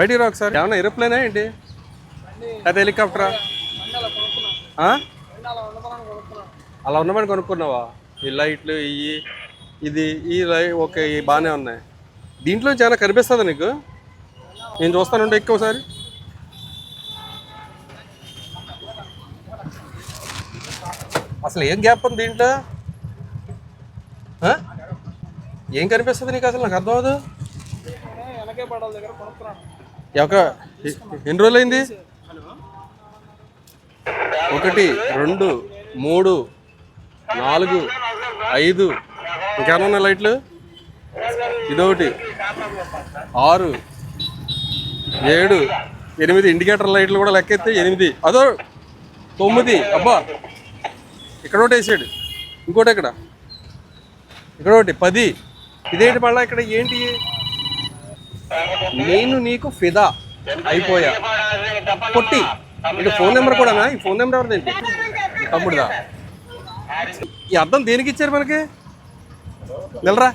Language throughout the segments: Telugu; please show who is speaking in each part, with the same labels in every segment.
Speaker 1: బయటికి రా ఒకసారి. ఏమన్నా ఏరోప్లేనా ఏంటి? అది హెలికాప్టరా? అలా ఉన్నమని కొనుక్కున్నావా? ఈ లైట్లు ఇవి ఇది ఈ లై ఓకే ఇవి బాగానే ఉన్నాయి. దీంట్లో చాలా కనిపిస్తుందా నీకు? నేను చూస్తానుంటే ఎక్కువ ఒకసారి. అసలు ఏం గ్యాప్ ఉంది దీంట్లో? ఏం కనిపిస్తుంది నీకు అసలు? నాకు అర్థం అవ్వదు ఒక ఎన్ని రోజులు అయింది ఒకటి రెండు మూడు నాలుగు ఐదు. ఇంకేమైనా ఉన్నాయి లైట్లు? ఇదొకటి ఆరు ఏడు ఎనిమిది. ఇండికేటర్ లైట్లు కూడా లెక్కెత్తే ఎనిమిది. అదో తొమ్మిది. అబ్బా! ఇక్కడ ఒకటి వేసాడు. ఇంకోటి ఇక్కడ ఇక్కడ ఒకటి పది. ఇదేంటి మళ్ళీ ఇక్కడ ఏంటి? నేను నీకు ఫిదా అయిపోయా. పొట్టి. ఇటు ఫోన్ నెంబర్ కూడానా ఈ ఫోన్ నెంబర్ ఎవరిదేంటి తమ్ముడుదా? ఈ అర్థం దేనికి ఇచ్చారు మనకి? వెళ్ళరా.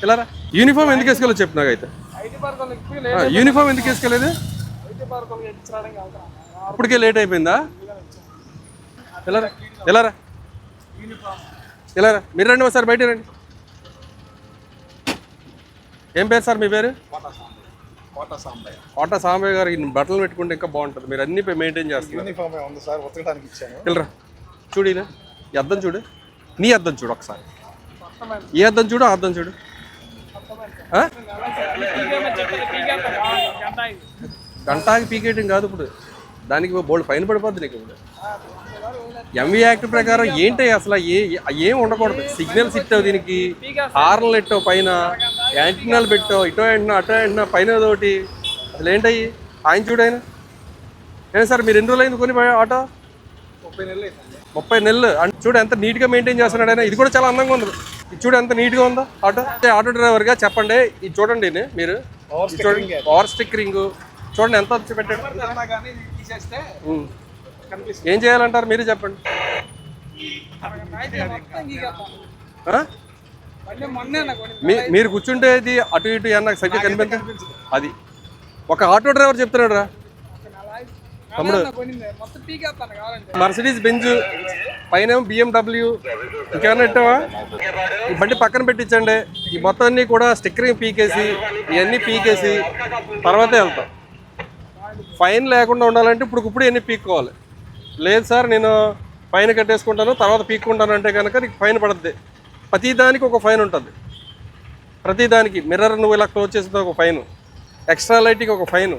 Speaker 1: వెళ్ళరా. యూనిఫామ్ ఎందుకు వేసుకోలేదు చెప్పు నాకైతే. యూనిఫామ్ ఎందుకు వేసుకోలేదు ఇప్పటికే లేట్ అయిపోయిందా? వెళ్ళరా. వెళ్ళరా. వెళ్ళరా. మీరు రండి ఒకసారి బయట రండి. ఏం పేరు సార్ మీ పేరు?
Speaker 2: కోట సాంబయ్య
Speaker 1: గారు ఈ బట్టలు పెట్టుకుంటే ఇంకా బాగుంటుంది. మీరు అన్ని మెయింటైన్ చేస్తున్నారు.
Speaker 2: యూనిఫామ్ ఉంది సార్ ఉతకడానికి ఇచ్చాను.
Speaker 1: వెళ్ళరా. చూడు ఈయన. ఈ అద్దం చూడు. నీ అద్దం చూడు ఒకసారి. ఈ అద్దం చూడు అద్దం చూడు? గంటాకి పీకేయటం కాదు ఇప్పుడు. దానికి బోల్డ్ ఫైన్ పడిపోద్ది నీకు ఇప్పుడు. ఎంవీ యాక్ట్ ప్రకారం ఏంటి అసలు ఏ ఏం ఉండకూడదు. సిగ్నల్స్ ఇట్టావు దీనికి. హార్న్లు పెట్టావు పైన. యాంటీనాలు పెట్టావు ఇటో యాంటీనా అటో యాంటీనా పైన ఒకటి. అసలు ఏంటయ్యి ఆయన చూడు ఆయన. ఏం సార్ మీరు ఎన్ని రోజులు అయింది కొని ఆటో?
Speaker 2: ముప్పై నెలలు
Speaker 1: ముప్పై నెలలు. అంటే చూడు ఎంత నీట్గా మెయింటైన్ చేస్తున్నాడు ఆయన. ఇది కూడా చాలా అందంగా ఉంది. ఇది చూడు ఎంత నీట్గా ఉందో ఆటో. ఆటో డ్రైవర్గా చెప్పండి. ఇది చూడండి మీరు. చూడండి. పవర్ స్టిక్కరింగ్ చూడండి ఎంత వచ్చి పెట్టాడు. ఏం చేయాలంటారు? మీరే చెప్పండి. మీరు కూర్చుంటే ఇది అటు ఇటు అన్న సరిగ్గా కనిపించదు. అది. ఒక ఆటో డ్రైవర్ చెప్తున్నాడు రా
Speaker 3: తమ్ముడు.
Speaker 1: మర్సిడీస్ బెంజ్ పైన బిఎండబ్ల్యూ ఇంకేమైనా పెట్టావా? ఈ బండి పక్కన పెట్టించండి. ఈ మొత్తం అన్ని కూడా స్టిక్కరింగ్ పీకేసి ఇవన్నీ పీకేసి తర్వాతే వెళ్తాం. ఫైన్ లేకుండా ఉండాలంటే ఇప్పుడు ఇప్పుడు ఇవన్నీ పీక్కోవాలి. లేదు సార్ నేను ఫైన్ కట్టేసుకుంటాను తర్వాత పీక్కుంటాను అంటే కనుక నీకు ఫైన్ పడుద్ది. ప్రతి దానికి ఒక ఫైన్ ఉంటుంది. ప్రతి దానికి మిర్రర్ నువ్వు ఇలా క్లోజ్ చేసిన ఒక ఫైన్. ఎక్స్ట్రా లైట్కి ఒక ఫైన్.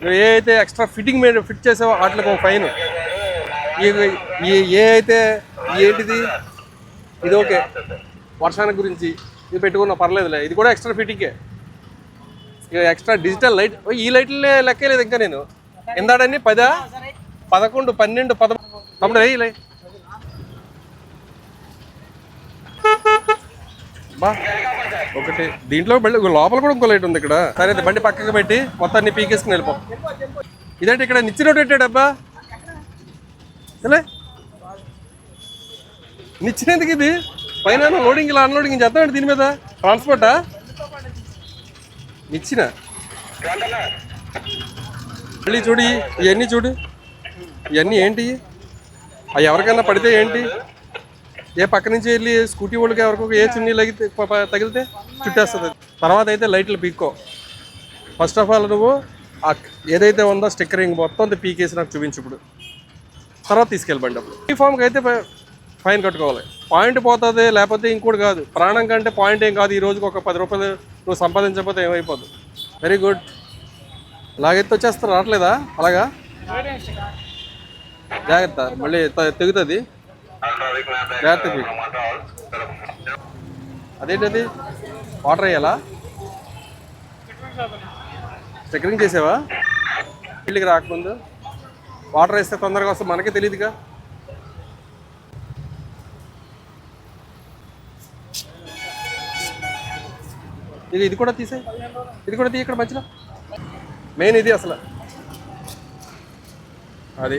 Speaker 1: నువ్వు ఏ అయితే ఎక్స్ట్రా ఫిట్టింగ్ మీద ఫిట్ చేసావో వాటికి ఒక ఫైన్. ఏ అయితే ఏంటిది? ఇది ఓకే. వర్షానికి గురించి ఇది పెట్టుకున్నా పర్లేదులే. ఇది కూడా ఎక్స్ట్రా ఫిట్టింగే. ఇక ఎక్స్ట్రా డిజిటల్ లైట్. ఈ లైట్లే లెక్కలేదు ఇంకా నేను. ఎందాడని పదా? పదకొండు పన్నెండు పద తమ్ముడు వేయి బా ఒకటి. దీంట్లో బండి లోపల కూడా ఇంకో లైట్ ఉంది ఇక్కడ. సరే అయితే బండి పక్కకు పెట్టి మొత్తాన్ని పీకేసుకుని వెళ్ళిపో. ఇదేంటి ఇక్కడ నిచ్చిన రోడ్డు పెట్టాడు అబ్బా నిచ్చినందుకు ఇది? పైన లోడింగ్ ఇలా అన్లోడింగ్ చేద్దామండి దీని మీద. ట్రాన్స్పోర్టా నిచ్చిన. మళ్ళీ చూడు ఇవన్నీ చూడు. ఇవన్నీ ఏంటి? అవి ఎవరికైనా పడితే ఏంటి? ఏ పక్క నుంచి వెళ్ళి స్కూటీ వాళ్ళకి ఎవరికొక ఏ చున్నీ లగితే తగిలితే చుట్టేస్తుంది. తర్వాత అయితే లైట్లు పీక్కో. ఫస్ట్ ఆఫ్ ఆల్ నువ్వు ఆ ఏదైతే ఉందో స్టిక్కరింగ్ మొత్తం పీకేసి నాకు చూపించు ఇప్పుడు. తర్వాత తీసుకెళ్ళిపోండి అప్పుడు. ఈ ఫామ్కి అయితే ఫైన్ కట్టుకోవాలి. పాయింట్ పోతుంది లేకపోతే ఇంకోటి కాదు. ప్రాణం కంటే పాయింట్ ఏం కాదు. ఈ రోజుకి ఒక పది రూపాయలు నువ్వు సంపాదించకపోతే ఏమైపోదు. వెరీ గుడ్ ఇలాగైతే వచ్చేస్తారు? రావట్లేదా? అలాగా? జాగ్రత్త. మళ్ళీ తెగుతుంది. జాగ్రత్త. అదేంటది? వాటర్ వేయాలా? స్టిక్కరింగ్ చేసావా? ఫీల్డ్కి రాకముందు. వాటర్ వేస్తే తొందరగా వస్తే మనకే తెలియదుగా ఇది ఇది కూడా తీసే ఇది కూడా తీ ఇక్కడ మధ్యలో. మెయిన్ ఇది అసలు. అది.